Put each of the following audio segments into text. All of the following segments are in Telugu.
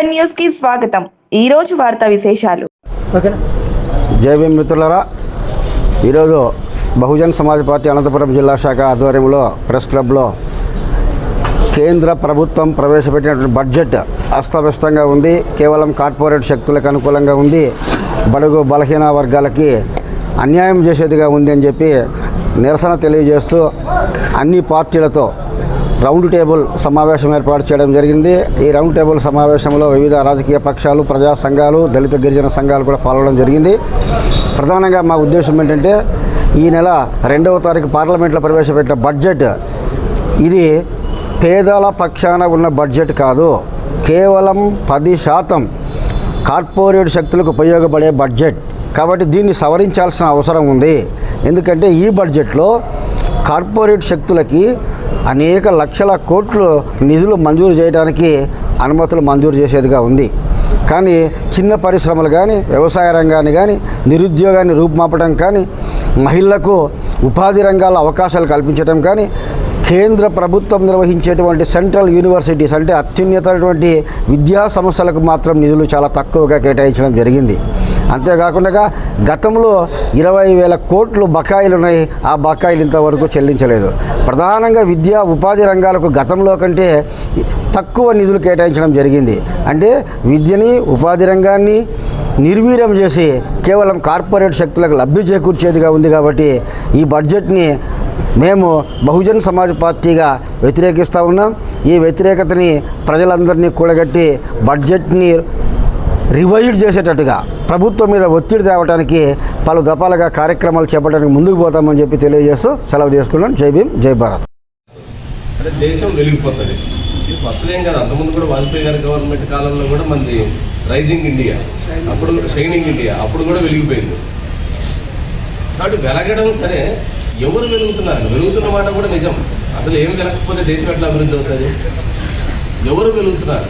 సెవెన్ న్యూస్కి స్వాగతం. ఈ రోజు వార్తా విశేషాలు. జై భీమ్ మిత్రులరా ఈరోజు బహుజన్ సమాజ్ పార్టీ అనంతపురం జిల్లా శాఖ ఆధ్వర్యంలో ప్రెస్ క్లబ్లో కేంద్ర ప్రభుత్వం ప్రవేశపెట్టినటువంటి బడ్జెట్ అస్తవ్యస్తంగా ఉంది. కేవలం కార్పొరేట్ శక్తులకు అనుకూలంగా ఉంది. బడుగు బలహీన వర్గాలకి అన్యాయం చేసేదిగా ఉంది అని చెప్పి నిరసన తెలియజేస్తూ అన్ని పార్టీలతో రౌండ్ టేబుల్ సమావేశం ఏర్పాటు చేయడం జరిగింది. ఈ రౌండ్ టేబుల్ సమావేశంలో వివిధ రాజకీయ పక్షాలు ప్రజా సంఘాలు దళిత గిరిజన సంఘాలు కూడా పాల్గొనడం జరిగింది. ప్రధానంగా మా ఉద్దేశం ఏంటంటే ఈ నెల రెండవ తారీఖు పార్లమెంట్లో ప్రవేశపెట్టిన బడ్జెట్ ఇది పేదల పక్షాన ఉన్న బడ్జెట్ కాదు కేవలం పది శాతం కార్పొరేట్ శక్తులకు ఉపయోగపడే బడ్జెట్. కాబట్టి దీన్ని సవరించాల్సిన అవసరం ఉంది. ఎందుకంటే ఈ బడ్జెట్లో కార్పొరేట్ శక్తులకి అనేక లక్షల కోట్లు నిధులు మంజూరు చేయడానికి అనుమతులు మంజూరు చేసేదిగా ఉంది. కానీ చిన్న పరిశ్రమలు కానీ వ్యవసాయ రంగాన్ని కానీ నిరుద్యోగాన్ని రూపుమాపడం కానీ మహిళలకు ఉపాధి రంగాల అవకాశాలు కల్పించడం కానీ కేంద్ర ప్రభుత్వం నిర్వహించేటువంటి సెంట్రల్ యూనివర్సిటీస్ అంటే అత్యున్నతమైనటువంటి విద్యా సంస్థలకు మాత్రం నిధులు చాలా తక్కువగా కేటాయించడం జరిగింది. అంతేకాకుండా గతంలో ఇరవై వేల కోట్లు బకాయిలు ఉన్నాయి. ఆ బకాయిలు ఇంతవరకు చెల్లించలేదు. ప్రధానంగా విద్యా ఉపాధి రంగాలకు గతంలో కంటే తక్కువ నిధులు కేటాయించడం జరిగింది. అంటే విద్యని ఉపాధి రంగాన్ని నిర్వీర్యం చేసి కేవలం కార్పొరేట్ శక్తులకు లబ్ధి చేకూర్చేదిగా ఉంది కాబట్టి ఈ బడ్జెట్ని మేము బహుజన్ సమాజ్ పార్టీగా వ్యతిరేకిస్తూ ఉన్నాం. ఈ వ్యతిరేకతని ప్రజలందరినీ కూడగట్టి బడ్జెట్ని రివైడ్ చేసేటట్టుగా ప్రభుత్వం మీద ఒత్తిడి తేవడానికి పలు దఫాలుగా కార్యక్రమాలు చేపట్టడానికి ముందుకు పోతామని చెప్పి తెలియజేస్తూ సెలవు తీసుకున్నాం జై భీమ్ జై భారత్. అంటే దేశం వెలిగిపోతుంది. ఇది కొత్తదేం కాదు. అంతకుముందు కూడా వాజ్పేయి గారి గవర్నమెంట్ కాలంలో కూడా మనది రైజింగ్ ఇండియా అప్పుడు షైనింగ్ ఇండియా అప్పుడు కూడా వెలిగిపోయింది. కాబట్టి వెలగడం సరే ఎవరు వెలుగుతున్నారు వెలుగుతున్న మాట కూడా నిజం. అసలు ఏం వెలగకపోతే దేశం ఎట్లా అభివృద్ధి అవుతుంది? ఎవరు వెలుగుతున్నారు?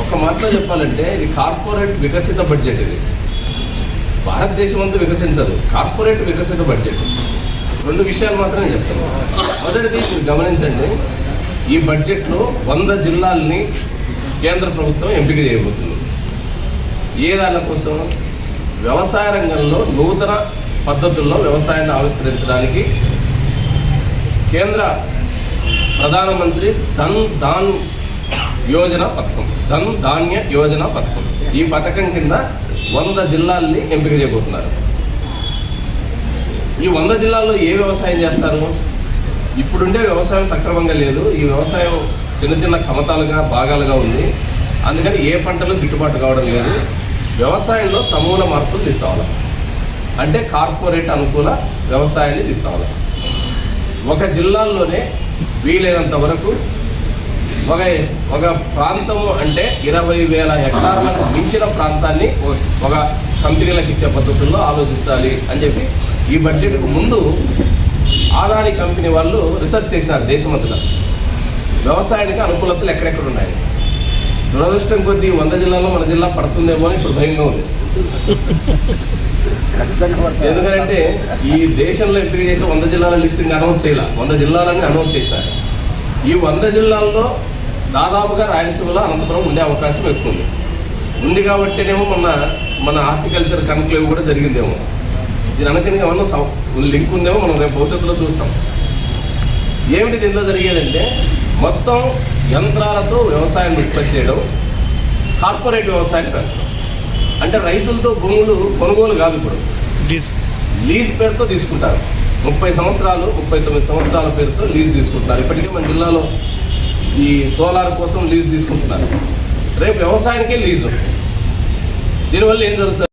ఒక మాటలో చెప్పాలంటే ఇది కార్పొరేట్ వికసిత బడ్జెట్ ఇది. భారతదేశం అంతా వికసించదు. కార్పొరేట్ వికసిత బడ్జెట్. రెండు విషయాలు మాత్రమే చెప్తాను. మొదటిది మీరు గమనించండి ఈ బడ్జెట్లో వంద జిల్లాల్ని కేంద్ర ప్రభుత్వం ఎంపిక చేయబోతుంది. ఏ దాని కోసం? వ్యవసాయ రంగంలో నూతన పద్ధతుల్లో వ్యవసాయాన్ని ఆవిష్కరించడానికి కేంద్ర ప్రధానమంత్రి ధన్ ధాన్ యోజన పథకం. ధన్ ధాన్య యోజన పథకం. ఈ పథకం కింద వంద జిల్లాల్ని ఎంపిక చేయబోతున్నారు. ఈ వంద జిల్లాల్లో ఏ వ్యవసాయం చేస్తారు? ఇప్పుడుండే వ్యవసాయం సక్రమంగా లేదు. ఈ వ్యవసాయం చిన్న చిన్న కమతాలుగా భాగాలుగా ఉంది. అందుకని ఏ పంటలు గిట్టుబాటు కావడం లేదు. వ్యవసాయంలో సమూల మార్పులు తీసుకురావాలి. అంటే కార్పొరేట్ అనుకూల వ్యవసాయాన్ని తీసుకురావాలి. ఒక జిల్లాల్లోనే వీలైనంత వరకు ఒక ఒక ప్రాంతము అంటే ఇరవై వేల హెక్టార్లకు మించిన ప్రాంతాన్ని ఒక- ఒక కంపెనీలకు ఇచ్చే పద్ధతుల్లో ఆలోచించాలి అని చెప్పి ఈ బడ్జెట్కు ముందు ఆదాని కంపెనీ వాళ్ళు రీసెర్చ్ చేసినారు దేశమంతటా వ్యవసాయానికి అనుకూలతలు ఎక్కడెక్కడ ఉన్నాయి? దురదృష్టం కొద్దీ వంద జిల్లాలో మన జిల్లా పడుతుందేమో అని ఇప్పుడు భయంగా ఉంది. ఎందుకంటే ఈ దేశంలో ఎంపిక చేసే వంద జిల్లాల లిస్టింగ్ అనౌన్స్ చేయాలి. వంద జిల్లాలని అనౌన్స్ చేసినారు. ఈ వంద జిల్లాల్లో దాదాపుగా రాయలసీమలో అనంతపురం ఉండే అవకాశం ఎక్కువ ఉంది ఉంది కాబట్టినేమో మన మన హార్టికల్చర్ కన్క్లేవ్ కూడా జరిగిందేమో. దీని అనకని ఏమన్నా లింక్ ఉందేమో మనం రేపు భవిష్యత్తులో చూస్తాం. ఏమిటి దీనిలో జరిగేదంటే మొత్తం యంత్రాలతో వ్యవసాయాన్ని ఉత్పత్తి చేయడం కార్పొరేట్ వ్యవసాయాన్ని పెంచడం. అంటే రైతులతో భూములు కొనుగోలు కాదు ఇప్పుడు. లీజ్ పేరుతో తీసుకుంటారు. ముప్పై సంవత్సరాలు ముప్పై తొమ్మిది సంవత్సరాల పేరుతో లీజ్ తీసుకుంటున్నారు. ఇప్పటికే మన జిల్లాలో ఈ సోలార్ కోసం లీజ్ తీసుకుంటున్నారు. రేపు వ్యవసాయానికే లీజు. దీనివల్ల ఏం జరుగుతుంది?